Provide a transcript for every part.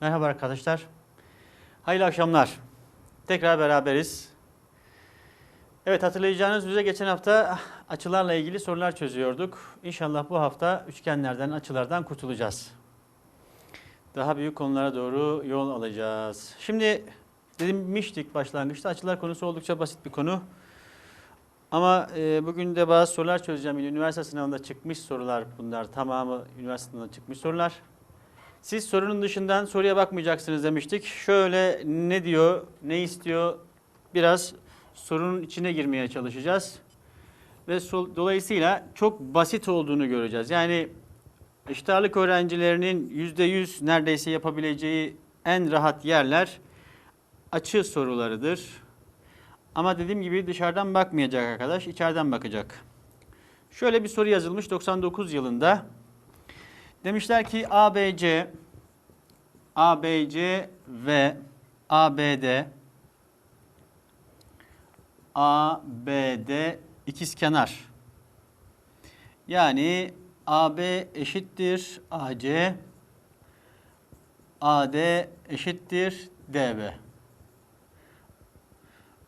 Merhaba arkadaşlar. Hayırlı akşamlar. Tekrar beraberiz. Evet hatırlayacağınız üzere geçen hafta açılarla ilgili sorular çözüyorduk. İnşallah bu hafta üçgenlerden, açılardan kurtulacağız. Daha büyük konulara doğru yol alacağız. Şimdi demiştik başlangıçta açılar konusu oldukça basit bir konu. Ama e, bugün de bazı sorular çözeceğim. Üniversite sınavında çıkmış sorular bunlar. Tamamı üniversite sınavında çıkmış sorular. Siz sorunun dışından soruya bakmayacaksınız demiştik. Şöyle ne diyor, ne istiyor biraz sorunun içine girmeye çalışacağız. Ve dolayısıyla çok basit olduğunu göreceğiz. Yani eşit ağırlık öğrencilerinin %100 neredeyse yapabileceği en rahat yerler açı sorularıdır. Ama dediğim gibi dışarıdan bakmayacak arkadaş, içeriden bakacak. Şöyle bir soru yazılmış 99 yılında. Demişler ki ABC, ABC ve ABD, ABD ikizkenar. Yani AB eşittir AC, AD eşittir DB.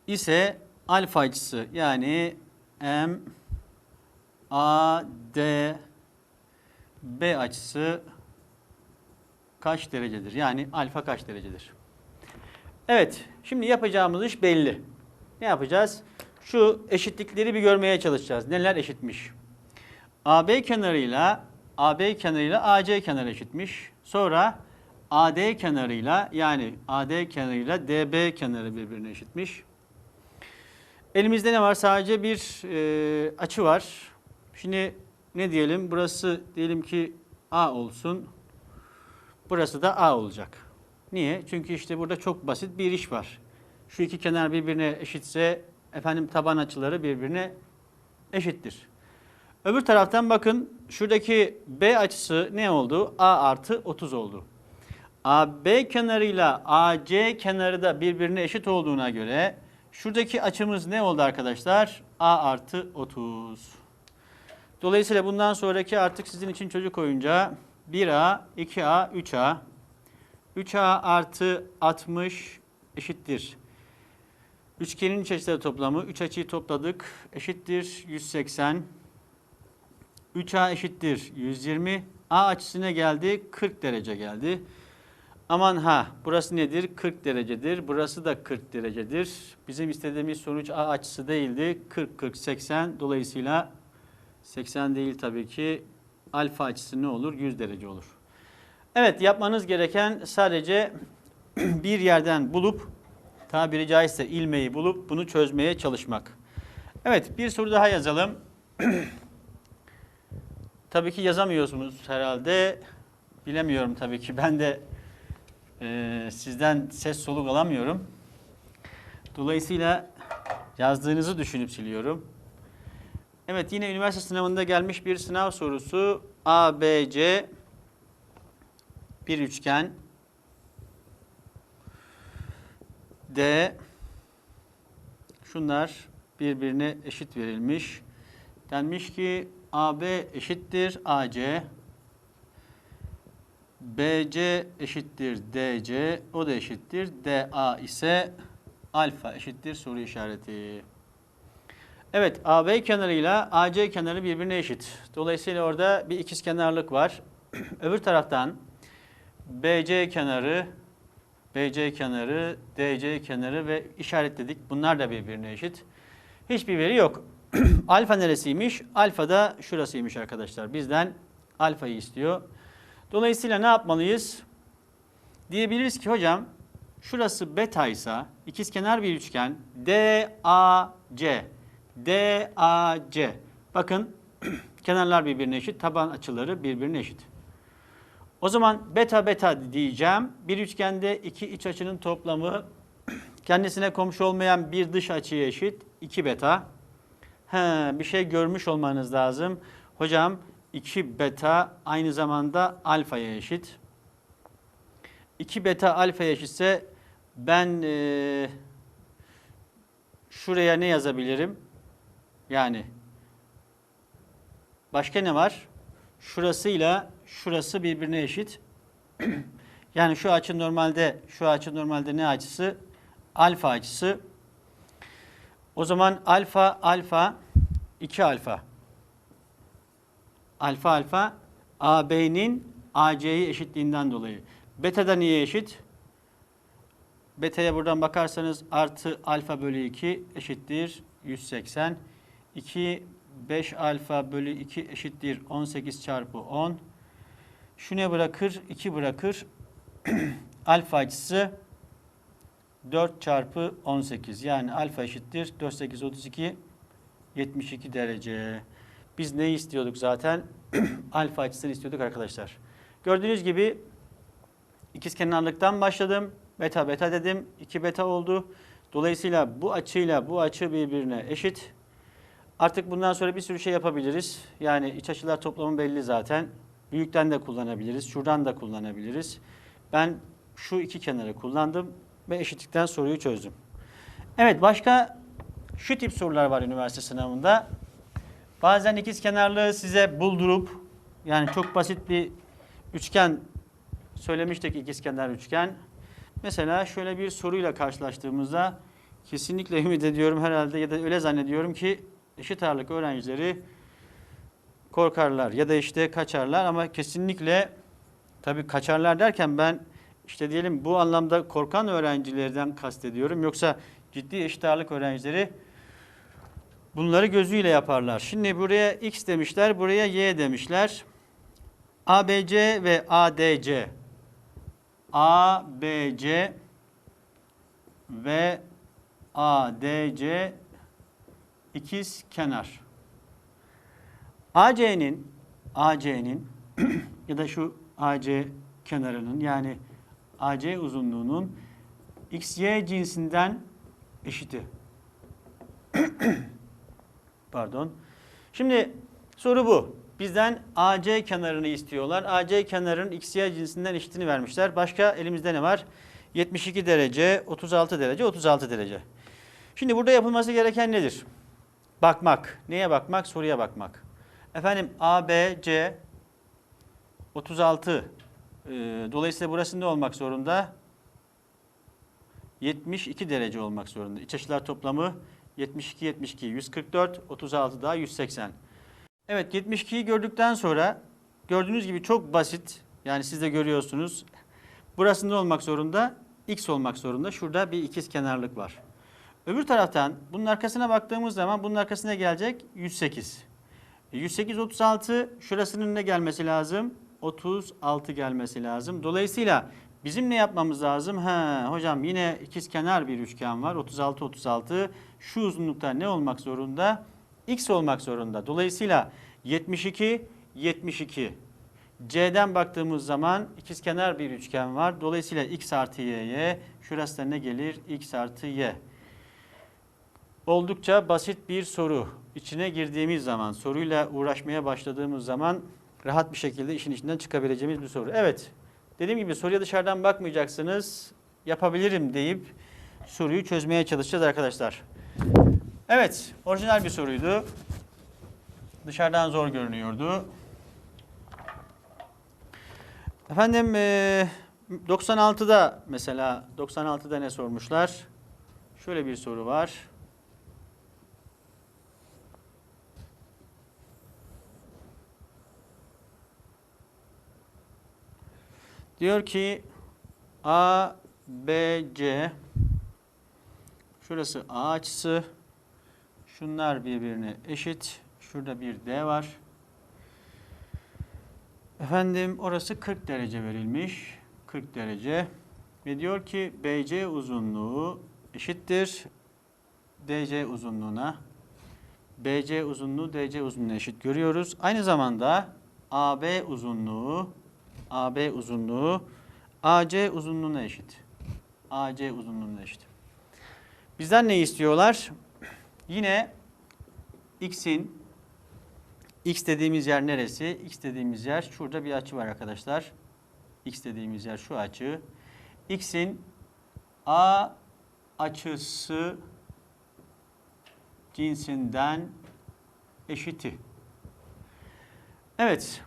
ise alfa açısı yani M AD B açısı kaç derecedir? Yani alfa kaç derecedir? Evet, şimdi yapacağımız iş belli. Ne yapacağız? Şu eşitlikleri bir görmeye çalışacağız. Neler eşitmiş? AB kenarıyla AB kenarıyla AC kenarı eşitmiş. Sonra AD kenarıyla yani AD kenarıyla DB kenarı birbirine eşitmiş. Elimizde ne var? Sadece bir e, açı var. Şimdi ne diyelim? Burası diyelim ki A olsun. Burası da A olacak. Niye? Çünkü işte burada çok basit bir iş var. Şu iki kenar birbirine eşitse efendim taban açıları birbirine eşittir. Öbür taraftan bakın şuradaki B açısı ne oldu? A artı 30 oldu. AB kenarıyla AC kenarı da birbirine eşit olduğuna göre şuradaki açımız ne oldu arkadaşlar? A artı 30. Dolayısıyla bundan sonraki artık sizin için çocuk oyuncağı 1A, 2A, 3A. 3A artı 60 eşittir. Üçgenin iç açıları toplamı 3 açıyı topladık eşittir 180. 3A eşittir 120. A açısına geldi 40 derece geldi. Aman ha burası nedir? 40 derecedir. Burası da 40 derecedir. Bizim istediğimiz sonuç A açısı değildi. 40, 40, 80. Dolayısıyla 80 değil tabii ki. Alfa açısı ne olur? 100 derece olur. Evet yapmanız gereken sadece bir yerden bulup tabiri caizse ilmeği bulup bunu çözmeye çalışmak. Evet bir soru daha yazalım. tabii ki yazamıyorsunuz herhalde. Bilemiyorum tabii ki. Ben de e, sizden ses soluk alamıyorum. Dolayısıyla yazdığınızı düşünüp siliyorum. Evet yine üniversite sınavında gelmiş bir sınav sorusu. ABC bir üçgen D şunlar birbirine eşit verilmiş. Denmiş ki AB eşittir AC BC eşittir DC o da eşittir DA ise alfa eşittir soru işareti. Evet AB kenarıyla AC kenarı birbirine eşit. Dolayısıyla orada bir ikizkenarlık var. Öbür taraftan BC kenarı, BC kenarı, DC kenarı ve işaretledik. Bunlar da birbirine eşit. Hiçbir veri yok. alfa neresiymiş? Alfa da şurasıymış arkadaşlar. Bizden alfayı istiyor. Dolayısıyla ne yapmalıyız? Diyebiliriz ki hocam şurası beta ise ikizkenar bir üçgen DAC DAC bakın kenarlar birbirine eşit, taban açıları birbirine eşit. O zaman beta beta diyeceğim. Bir üçgende iki iç açının toplamı kendisine komşu olmayan bir dış açıya eşit. 2 beta. He, bir şey görmüş olmanız lazım. Hocam 2 beta aynı zamanda alfaya eşit. 2 beta alfaya eşitse ben e, şuraya ne yazabilirim? Yani başka ne var? Şurasıyla şurası birbirine eşit. Yani şu açı normalde şu açı normalde ne açısı? Alfa açısı. O zaman alfa alfa 2 alfa. Alfa alfa AB'nin AC'yi eşitliğinden dolayı. Beta da niye eşit? Beta'ya buradan bakarsanız artı alfa bölü 2 eşittir 180. 2 5 alfa bölü 2 eşittir 18 çarpı 10. Şu ne bırakır? 2 bırakır. alfa açısı 4 çarpı 18. Yani alfa eşittir 4 8 32 72 derece. Biz neyi istiyorduk zaten? alfa açısını istiyorduk arkadaşlar. Gördüğünüz gibi ikizkenarlıktan başladım. Beta beta dedim. 2 beta oldu. Dolayısıyla bu açıyla bu açı birbirine eşit. Artık bundan sonra bir sürü şey yapabiliriz. Yani iç açılar toplamı belli zaten. Büyükten de kullanabiliriz. Şuradan da kullanabiliriz. Ben şu iki kenarı kullandım ve eşitlikten soruyu çözdüm. Evet başka şu tip sorular var üniversite sınavında. Bazen ikiz kenarlığı size buldurup yani çok basit bir üçgen söylemiştik ikizkenar üçgen. Mesela şöyle bir soruyla karşılaştığımızda kesinlikle ümit ediyorum herhalde ya da öyle zannediyorum ki eşit ağırlık öğrencileri korkarlar ya da işte kaçarlar ama kesinlikle tabii kaçarlar derken ben işte diyelim bu anlamda korkan öğrencilerden kastediyorum. Yoksa ciddi eşit ağırlık öğrencileri bunları gözüyle yaparlar. Şimdi buraya x demişler, buraya y demişler. ABC ve ADC ABC ve ADC ikiz kenar. AC'nin AC'nin ya da şu AC kenarının yani AC uzunluğunun XY cinsinden eşiti. Pardon. Şimdi soru bu. Bizden AC kenarını istiyorlar. AC kenarının XY cinsinden eşitini vermişler. Başka elimizde ne var? 72 derece, 36 derece, 36 derece. Şimdi burada yapılması gereken nedir? Bakmak. Neye bakmak? Soruya bakmak. Efendim ABC 36. Ee, dolayısıyla burası ne olmak zorunda? 72 derece olmak zorunda. İç açılar toplamı 72, 72, 144, 36 daha 180. Evet 72'yi gördükten sonra gördüğünüz gibi çok basit. Yani siz de görüyorsunuz. Burası ne olmak zorunda? X olmak zorunda. Şurada bir ikiz kenarlık var. Öbür taraftan bunun arkasına baktığımız zaman bunun arkasına gelecek 108. 108, 36 şurasının ne gelmesi lazım? 36 gelmesi lazım. Dolayısıyla bizim ne yapmamız lazım? Ha, hocam yine ikiz kenar bir üçgen var. 36, 36. Şu uzunlukta ne olmak zorunda? X olmak zorunda. Dolayısıyla 72, 72. C'den baktığımız zaman ikizkenar bir üçgen var. Dolayısıyla x artı y'ye şurası da ne gelir? x artı y. Oldukça basit bir soru. İçine girdiğimiz zaman, soruyla uğraşmaya başladığımız zaman rahat bir şekilde işin içinden çıkabileceğimiz bir soru. Evet, dediğim gibi soruya dışarıdan bakmayacaksınız. Yapabilirim deyip soruyu çözmeye çalışacağız arkadaşlar. Evet, orijinal bir soruydu. Dışarıdan zor görünüyordu. Efendim eee, 96'da mesela 96'da ne sormuşlar? Şöyle bir soru var. Diyor ki A, B, C Şurası A açısı. Şunlar birbirine eşit. Şurada bir D var. Efendim orası 40 derece verilmiş. 40 derece. Ve diyor ki BC uzunluğu eşittir DC uzunluğuna. BC uzunluğu DC uzunluğuna eşit görüyoruz. Aynı zamanda AB uzunluğu AB uzunluğu AC uzunluğuna eşit. AC uzunluğuna eşit. Bizden ne istiyorlar? Yine x'in x dediğimiz yer neresi? x dediğimiz yer şurada bir açı var arkadaşlar. x dediğimiz yer şu açı. x'in a açısı cinsinden eşiti. Evet.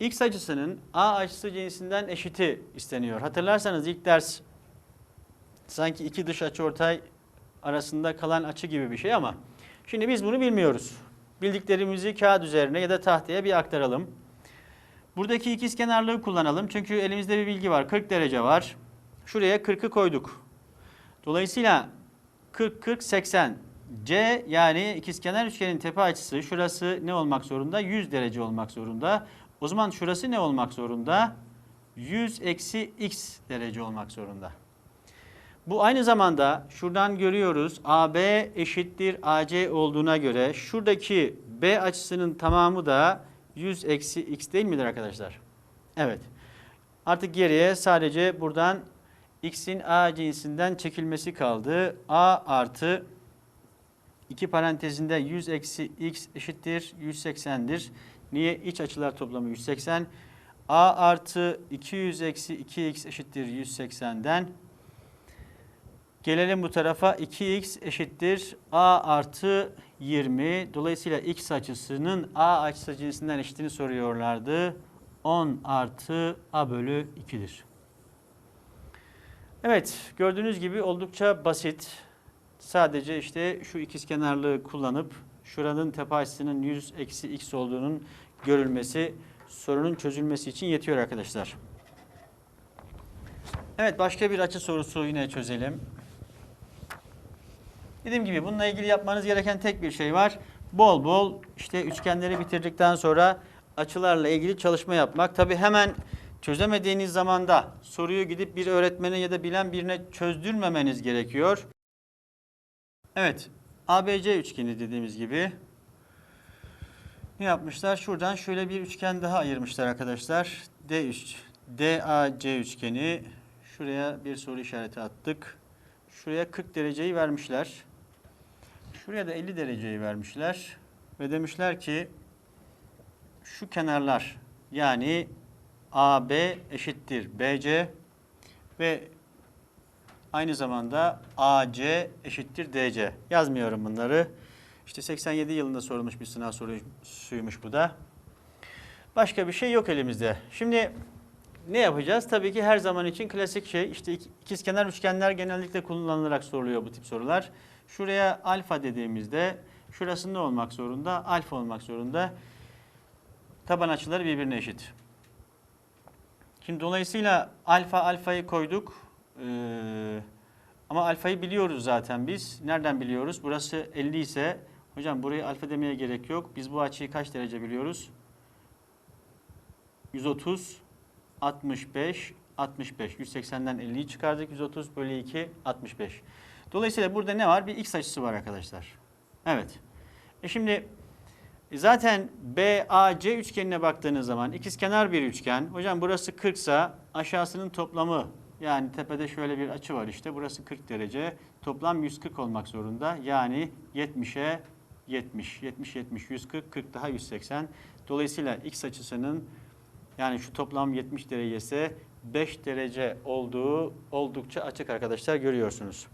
X açısının a açısı cinsinden eşiti isteniyor. Hatırlarsanız ilk ders sanki iki dış açıortay arasında kalan açı gibi bir şey ama şimdi biz bunu bilmiyoruz. Bildiklerimizi kağıt üzerine ya da tahtaya bir aktaralım. Buradaki ikizkenarlığı kullanalım. Çünkü elimizde bir bilgi var. 40 derece var. Şuraya 40'ı koyduk. Dolayısıyla 40 40 80 C yani ikizkenar üçgenin tepe açısı şurası ne olmak zorunda? 100 derece olmak zorunda. O zaman şurası ne olmak zorunda? 100 eksi x derece olmak zorunda. Bu aynı zamanda şuradan görüyoruz AB eşittir AC olduğuna göre şuradaki B açısının tamamı da 100 eksi x değil midir arkadaşlar? Evet. Artık geriye sadece buradan x'in a cinsinden çekilmesi kaldı. a artı 2 parantezinde 100 eksi x eşittir 180'dir. Niye? İç açılar toplamı 180. a artı 200 eksi 2x eşittir 180'den. Gelelim bu tarafa 2x eşittir a artı 20. Dolayısıyla x açısının a açısı cinsinden eşitini soruyorlardı. 10 artı a bölü 2'dir. Evet gördüğünüz gibi oldukça basit. Sadece işte şu ikizkenarlığı kullanıp şuranın tepe açısının 100 eksi x olduğunun görülmesi sorunun çözülmesi için yetiyor arkadaşlar. Evet başka bir açı sorusu yine çözelim. Dediğim gibi bununla ilgili yapmanız gereken tek bir şey var. Bol bol işte üçgenleri bitirdikten sonra açılarla ilgili çalışma yapmak. Tabi hemen çözemediğiniz zamanda soruyu gidip bir öğretmene ya da bilen birine çözdürmemeniz gerekiyor. Evet, ABC üçgeni dediğimiz gibi ne yapmışlar? Şuradan şöyle bir üçgen daha ayırmışlar arkadaşlar. D üç, DAC üçgeni. Şuraya bir soru işareti attık. Şuraya 40 dereceyi vermişler. Şuraya da 50 dereceyi vermişler. Ve demişler ki şu kenarlar yani AB eşittir BC ve aynı zamanda AC eşittir DC. Yazmıyorum bunları. İşte 87 yılında sorulmuş bir sınav sorusuymuş bu da. Başka bir şey yok elimizde. Şimdi ne yapacağız? Tabii ki her zaman için klasik şey işte ik- ikizkenar üçgenler genellikle kullanılarak soruluyor bu tip sorular. Şuraya alfa dediğimizde şurası ne olmak zorunda? Alfa olmak zorunda. Taban açıları birbirine eşit. Şimdi dolayısıyla alfa alfayı koyduk. Ee, ama alfayı biliyoruz zaten biz. Nereden biliyoruz? Burası 50 ise hocam buraya alfa demeye gerek yok. Biz bu açıyı kaç derece biliyoruz? 130 65 65 180'den 50'yi çıkardık. 130 bölü 2 65. Dolayısıyla burada ne var? Bir x açısı var arkadaşlar. Evet. E şimdi e zaten BAC üçgenine baktığınız zaman ikizkenar bir üçgen. Hocam burası 40 sa aşağısının toplamı yani tepede şöyle bir açı var işte. Burası 40 derece. Toplam 140 olmak zorunda. Yani 70'e 70. 70 70 140 40 daha 180. Dolayısıyla x açısının yani şu toplam 70 derece ise 5 derece olduğu oldukça açık arkadaşlar görüyorsunuz.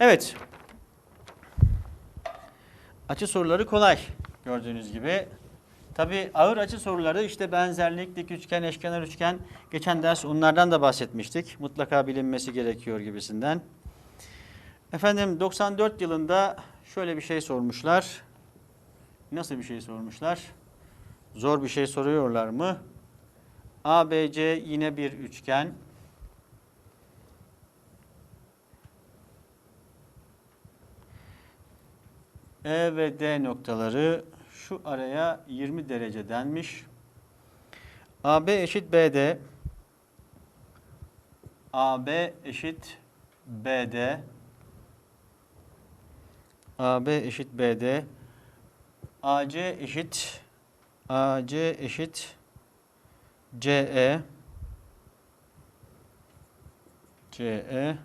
Evet. Açı soruları kolay gördüğünüz gibi. Tabi ağır açı soruları işte benzerlik, dik üçgen, eşkenar üçgen. Geçen ders onlardan da bahsetmiştik. Mutlaka bilinmesi gerekiyor gibisinden. Efendim 94 yılında şöyle bir şey sormuşlar. Nasıl bir şey sormuşlar? Zor bir şey soruyorlar mı? ABC yine bir üçgen. E ve D noktaları şu araya 20 derece denmiş. AB eşit BD. AB eşit BD. AB eşit BD. AC eşit AC eşit CE CE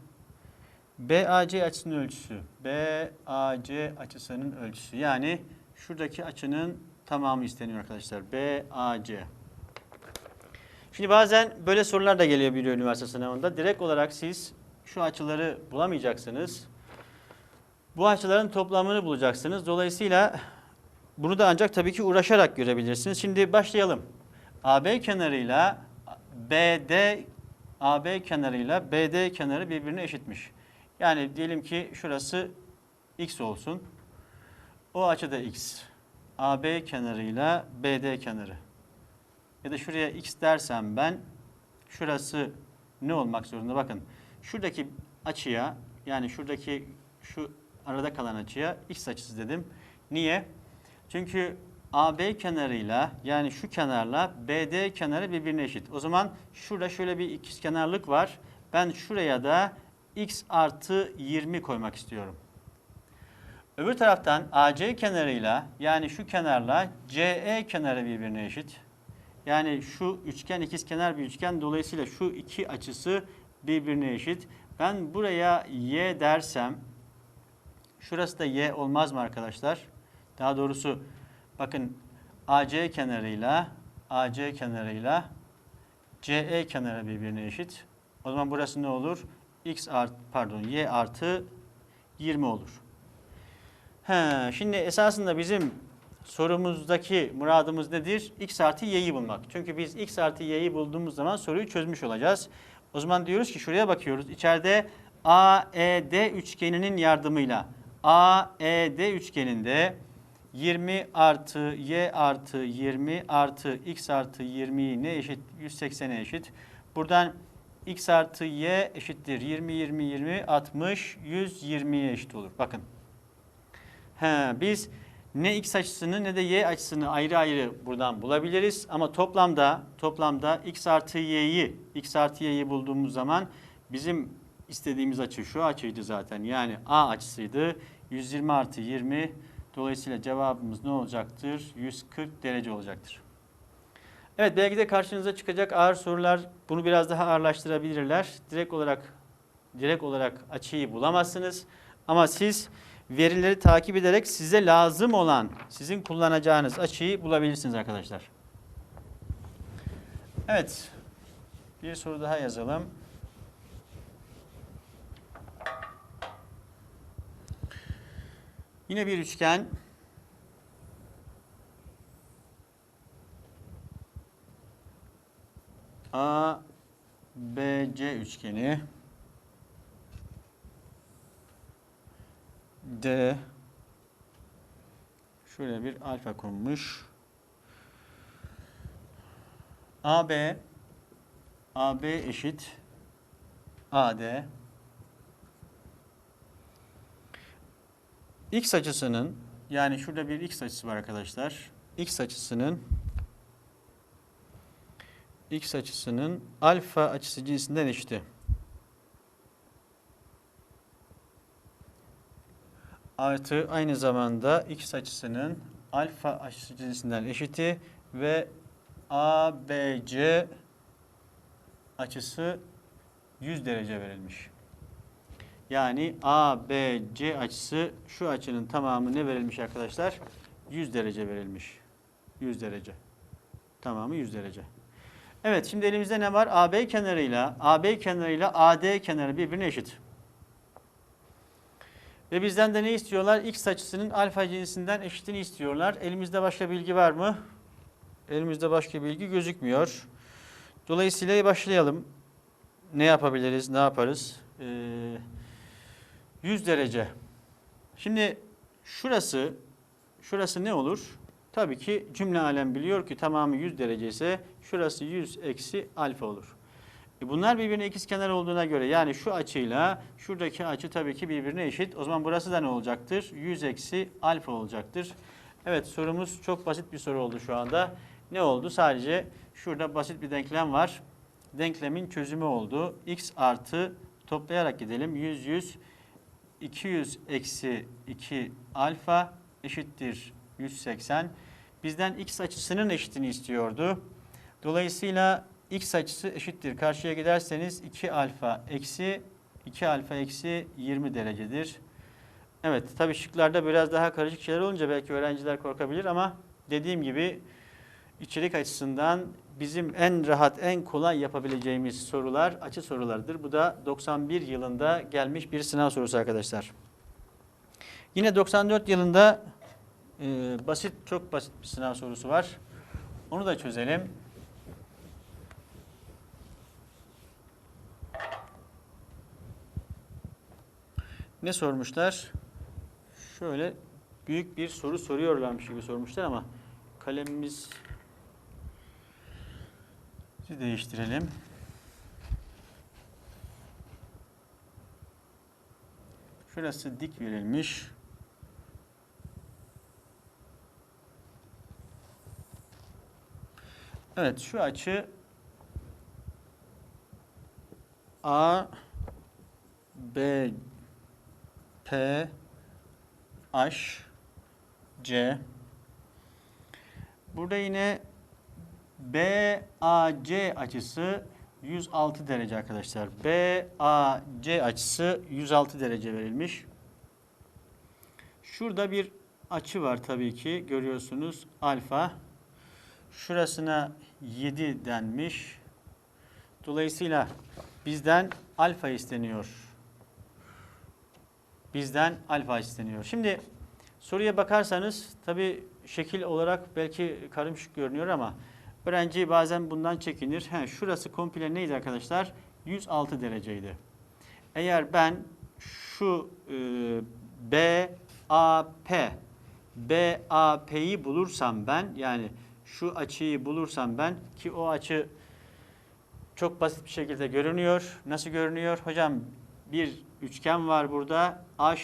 BAC açısının ölçüsü. BAC açısının ölçüsü. Yani şuradaki açının tamamı isteniyor arkadaşlar. BAC. Şimdi bazen böyle sorular da geliyor bir üniversite sınavında. Direkt olarak siz şu açıları bulamayacaksınız. Bu açıların toplamını bulacaksınız. Dolayısıyla bunu da ancak tabii ki uğraşarak görebilirsiniz. Şimdi başlayalım. AB kenarıyla BD AB kenarıyla BD kenarı birbirine eşitmiş. Yani diyelim ki şurası x olsun. O açı da x. AB kenarıyla BD kenarı. Ya da şuraya x dersem ben şurası ne olmak zorunda? Bakın şuradaki açıya yani şuradaki şu arada kalan açıya x açısı dedim. Niye? Çünkü AB kenarıyla yani şu kenarla BD kenarı birbirine eşit. O zaman şurada şöyle bir ikizkenarlık var. Ben şuraya da x artı 20 koymak istiyorum. Öbür taraftan AC kenarıyla yani şu kenarla CE kenarı birbirine eşit. Yani şu üçgen ikizkenar bir üçgen dolayısıyla şu iki açısı birbirine eşit. Ben buraya y dersem şurası da y olmaz mı arkadaşlar? Daha doğrusu bakın AC kenarıyla AC kenarıyla CE kenarı birbirine eşit. O zaman burası ne olur? X art pardon y artı 20 olur. He, şimdi esasında bizim sorumuzdaki muradımız nedir? X artı y'yi bulmak. Çünkü biz x artı y'yi bulduğumuz zaman soruyu çözmüş olacağız. O zaman diyoruz ki şuraya bakıyoruz. İçeride AED üçgeninin yardımıyla AED üçgeninde 20 artı y artı 20 artı x artı 20 ne eşit? 180'e eşit. Buradan x artı y eşittir 20 20 20 60 120'ye eşit olur. Bakın. He, biz ne x açısını ne de y açısını ayrı ayrı buradan bulabiliriz. Ama toplamda toplamda x artı y'yi x artı y'yi bulduğumuz zaman bizim istediğimiz açı şu açıydı zaten. Yani a açısıydı. 120 artı 20 dolayısıyla cevabımız ne olacaktır? 140 derece olacaktır. Evet belki de karşınıza çıkacak ağır sorular bunu biraz daha ağırlaştırabilirler. Direkt olarak direkt olarak açıyı bulamazsınız. Ama siz verileri takip ederek size lazım olan, sizin kullanacağınız açıyı bulabilirsiniz arkadaşlar. Evet. Bir soru daha yazalım. Yine bir üçgen. A B C üçgeni. D şöyle bir alfa konmuş. AB AB eşit AD X açısının yani şurada bir X açısı var arkadaşlar. X açısının X açısının alfa açısı cinsinden eşiti. Artı aynı zamanda x açısının alfa açısı cinsinden eşiti ve ABC açısı 100 derece verilmiş. Yani ABC açısı şu açının tamamı ne verilmiş arkadaşlar? 100 derece verilmiş. 100 derece. Tamamı 100 derece. Evet şimdi elimizde ne var? AB kenarıyla AB kenarıyla AD kenarı birbirine eşit. Ve bizden de ne istiyorlar? X açısının alfa cinsinden eşitini istiyorlar. Elimizde başka bilgi var mı? Elimizde başka bilgi gözükmüyor. Dolayısıyla başlayalım. Ne yapabiliriz, ne yaparız? Ee, 100 derece. Şimdi şurası, şurası ne olur? Tabii ki cümle alem biliyor ki tamamı 100 derece ise şurası 100 eksi alfa olur. E bunlar birbirine ikizkenar olduğuna göre yani şu açıyla şuradaki açı tabii ki birbirine eşit. O zaman burası da ne olacaktır? 100 eksi alfa olacaktır. Evet sorumuz çok basit bir soru oldu şu anda. Ne oldu? Sadece şurada basit bir denklem var. Denklemin çözümü oldu. x artı toplayarak gidelim. 100 100 200 eksi 2 alfa eşittir 180. Bizden x açısının eşitini istiyordu. Dolayısıyla x açısı eşittir. Karşıya giderseniz 2 alfa eksi 2 alfa eksi 20 derecedir. Evet tabi şıklarda biraz daha karışık şeyler olunca belki öğrenciler korkabilir ama dediğim gibi içerik açısından bizim en rahat, en kolay yapabileceğimiz sorular açı sorularıdır. Bu da 91 yılında gelmiş bir sınav sorusu arkadaşlar. Yine 94 yılında e, basit, çok basit bir sınav sorusu var. Onu da çözelim. Ne sormuşlar? Şöyle büyük bir soru soruyorlarmış gibi sormuşlar ama kalemimiz değiştirelim. Şurası dik verilmiş. Evet şu açı A B P H C Burada yine BAC açısı 106 derece arkadaşlar. BAC açısı 106 derece verilmiş. Şurada bir açı var tabii ki görüyorsunuz alfa. Şurasına 7 denmiş. Dolayısıyla bizden alfa isteniyor. Bizden alfa isteniyor. Şimdi soruya bakarsanız tabii şekil olarak belki karışık görünüyor ama öğrenci bazen bundan çekinir. He, şurası komple neydi arkadaşlar? 106 dereceydi. Eğer ben şu e, B A P B A P'yi bulursam ben yani şu açıyı bulursam ben ki o açı çok basit bir şekilde görünüyor. Nasıl görünüyor? Hocam bir üçgen var burada. H,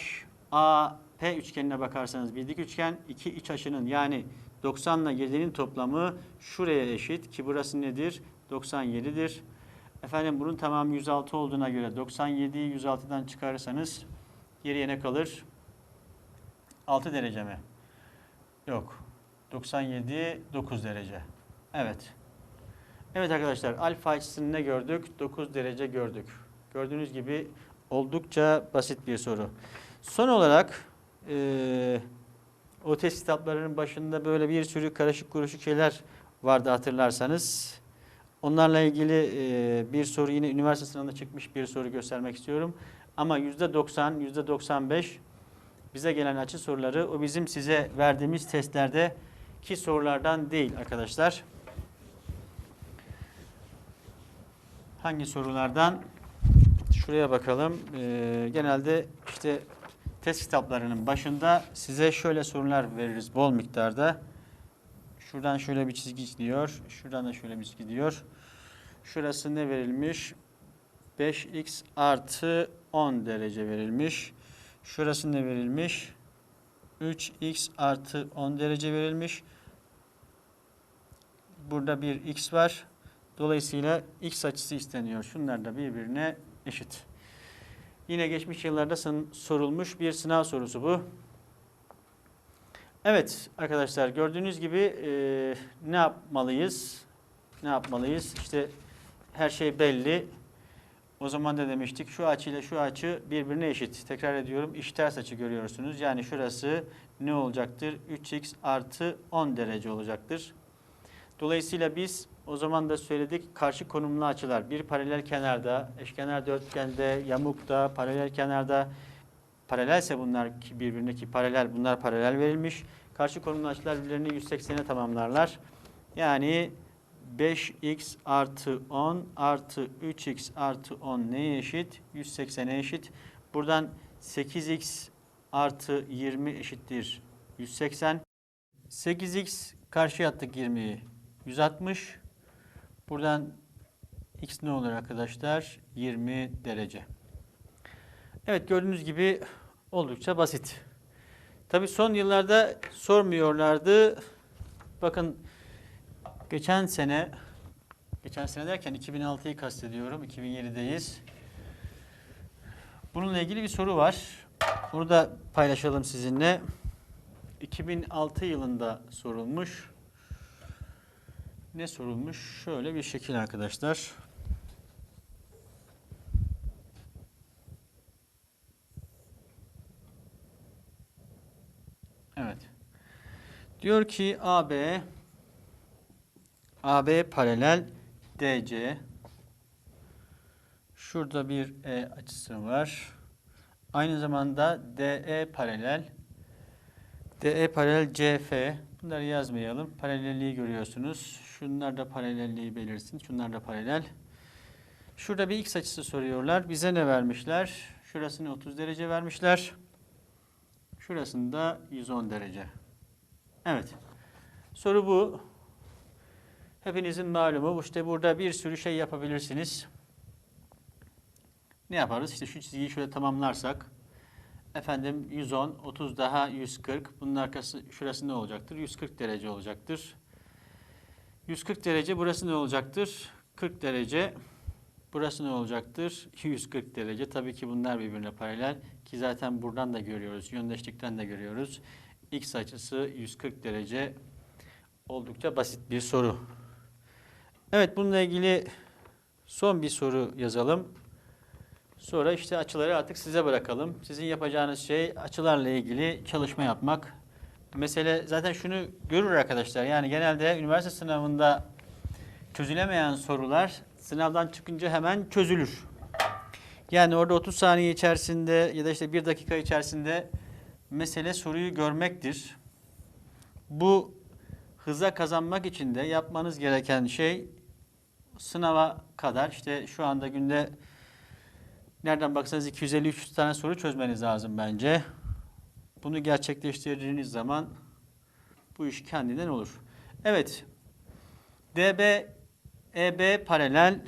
A, P üçgenine bakarsanız bir dik üçgen. iki iç açının yani 90 ile 7'nin toplamı şuraya eşit ki burası nedir? 97'dir. Efendim bunun tamamı 106 olduğuna göre 97'yi 106'dan çıkarırsanız geriye ne kalır? 6 derece mi? Yok. 97 9 derece. Evet. Evet arkadaşlar alfa açısını ne gördük? 9 derece gördük. Gördüğünüz gibi oldukça basit bir soru. Son olarak eee o test kitaplarının başında böyle bir sürü karışık kuruşuk şeyler vardı hatırlarsanız. Onlarla ilgili eee, bir soru yine üniversite sınavında çıkmış bir soru göstermek istiyorum. Ama %90, %95 bize gelen açı soruları o bizim size verdiğimiz testlerde ki sorulardan değil arkadaşlar. Hangi sorulardan? Şuraya bakalım. Ee, genelde işte test kitaplarının başında size şöyle sorular veririz bol miktarda. Şuradan şöyle bir çizgi gidiyor. Şuradan da şöyle bir çizgi gidiyor. Şurası ne verilmiş? 5x artı 10 derece verilmiş. Şurası ne verilmiş? 3x artı 10 derece verilmiş. Burada bir x var. Dolayısıyla x açısı isteniyor. Şunlar da birbirine eşit. Yine geçmiş yıllarda sorulmuş bir sınav sorusu bu. Evet arkadaşlar gördüğünüz gibi e, ne yapmalıyız? Ne yapmalıyız? İşte her şey belli. O zaman da demiştik şu açı ile şu açı birbirine eşit. Tekrar ediyorum iş ters açı görüyorsunuz. Yani şurası ne olacaktır? 3x artı 10 derece olacaktır. Dolayısıyla biz o zaman da söyledik karşı konumlu açılar bir paralel kenarda, eşkenar dörtgende, yamukta, paralel kenarda paralelse bunlar birbirine paralel bunlar paralel verilmiş. Karşı konumlu açılar birbirlerini 180'e tamamlarlar. Yani 5x artı 10 artı 3x artı 10 neye eşit? 180'e eşit. Buradan 8x artı 20 eşittir 180. 8x karşıya attık 20'yi. 160. Buradan x ne olur arkadaşlar? 20 derece. Evet gördüğünüz gibi oldukça basit. Tabii son yıllarda sormuyorlardı. Bakın geçen sene geçen sene derken 2006'yı kastediyorum. 2007'deyiz. Bununla ilgili bir soru var. Bunu da paylaşalım sizinle. 2006 yılında sorulmuş. Ne sorulmuş? Şöyle bir şekil arkadaşlar. Evet. Diyor ki AB AB paralel DC Şurada bir E açısı var. Aynı zamanda DE paralel DE paralel CF. Bunları yazmayalım. Paralelliği görüyorsunuz. Şunlar da paralelliği belirsin. Şunlar da paralel. Şurada bir x açısı soruyorlar. Bize ne vermişler? Şurasını 30 derece vermişler. Şurasını da 110 derece. Evet. Soru bu. Hepinizin malumu. İşte burada bir sürü şey yapabilirsiniz. Ne yaparız? İşte şu çizgiyi şöyle tamamlarsak. Efendim 110, 30 daha 140. Bunun arkası şurası ne olacaktır? 140 derece olacaktır. 140 derece burası ne olacaktır? 40 derece. Burası ne olacaktır? 140 derece. Tabii ki bunlar birbirine paralel. Ki zaten buradan da görüyoruz. Yöndeşlikten de görüyoruz. X açısı 140 derece. Oldukça basit bir soru. Evet bununla ilgili son bir soru yazalım. Sonra işte açıları artık size bırakalım. Sizin yapacağınız şey açılarla ilgili çalışma yapmak. Mesele zaten şunu görür arkadaşlar. Yani genelde üniversite sınavında çözülemeyen sorular sınavdan çıkınca hemen çözülür. Yani orada 30 saniye içerisinde ya da işte 1 dakika içerisinde mesele soruyu görmektir. Bu hıza kazanmak için de yapmanız gereken şey sınava kadar işte şu anda günde nereden baksanız 250-300 tane soru çözmeniz lazım bence. Bunu gerçekleştirdiğiniz zaman bu iş kendinden olur. Evet. DB EB paralel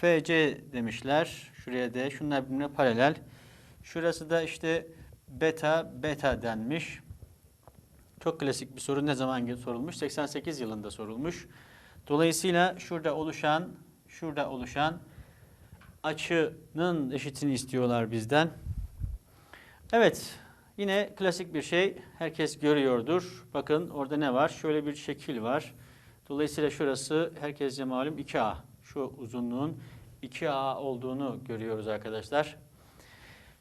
FC demişler. Şuraya D. Şunlar birbirine paralel. Şurası da işte beta beta denmiş. Çok klasik bir soru. Ne zaman sorulmuş? 88 yılında sorulmuş. Dolayısıyla şurada oluşan şurada oluşan açının eşitini istiyorlar bizden. Evet. Yine klasik bir şey. Herkes görüyordur. Bakın orada ne var? Şöyle bir şekil var. Dolayısıyla şurası herkese malum 2A. Şu uzunluğun 2A olduğunu görüyoruz arkadaşlar.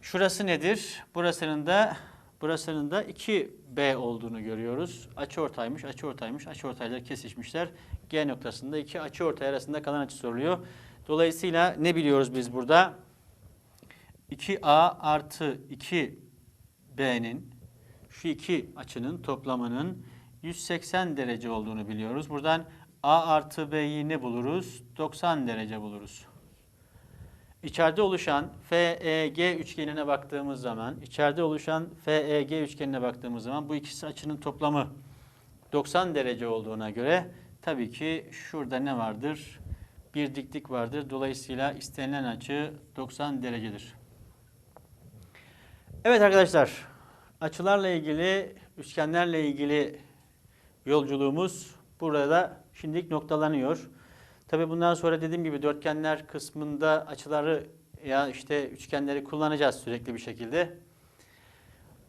Şurası nedir? Burasının da burasının da 2B olduğunu görüyoruz. Açı ortaymış, açı ortaymış, açı ortaylar kesişmişler. G noktasında iki açı ortay arasında kalan açı soruluyor. Dolayısıyla ne biliyoruz biz burada? 2A artı 2B'nin şu iki açının toplamının 180 derece olduğunu biliyoruz. Buradan A artı B'yi ne buluruz? 90 derece buluruz. İçeride oluşan FEG üçgenine baktığımız zaman, içeride oluşan FEG üçgenine baktığımız zaman bu ikisi açının toplamı 90 derece olduğuna göre tabii ki şurada ne vardır? Bir diklik vardır. Dolayısıyla istenilen açı 90 derecedir. Evet arkadaşlar, açılarla ilgili, üçgenlerle ilgili yolculuğumuz burada şimdilik noktalanıyor. Tabii bundan sonra dediğim gibi dörtgenler kısmında açıları ya işte üçgenleri kullanacağız sürekli bir şekilde.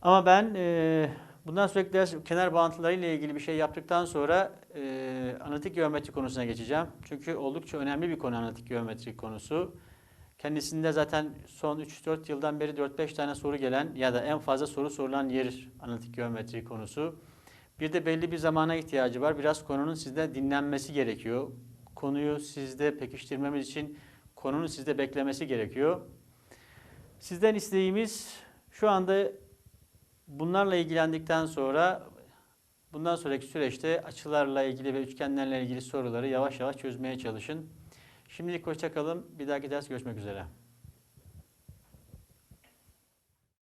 Ama ben e, bundan sonraki ders kenar bağıntıları ile ilgili bir şey yaptıktan sonra e, analitik geometri konusuna geçeceğim. Çünkü oldukça önemli bir konu analitik geometri konusu. Kendisinde zaten son 3-4 yıldan beri 4-5 tane soru gelen ya da en fazla soru sorulan yer analitik geometri konusu. Bir de belli bir zamana ihtiyacı var. Biraz konunun sizde dinlenmesi gerekiyor. Konuyu sizde pekiştirmemiz için konunun sizde beklemesi gerekiyor. Sizden isteğimiz şu anda bunlarla ilgilendikten sonra bundan sonraki süreçte açılarla ilgili ve üçgenlerle ilgili soruları yavaş yavaş çözmeye çalışın. Şimdilik hoşça kalın. Bir dahaki ders görüşmek üzere.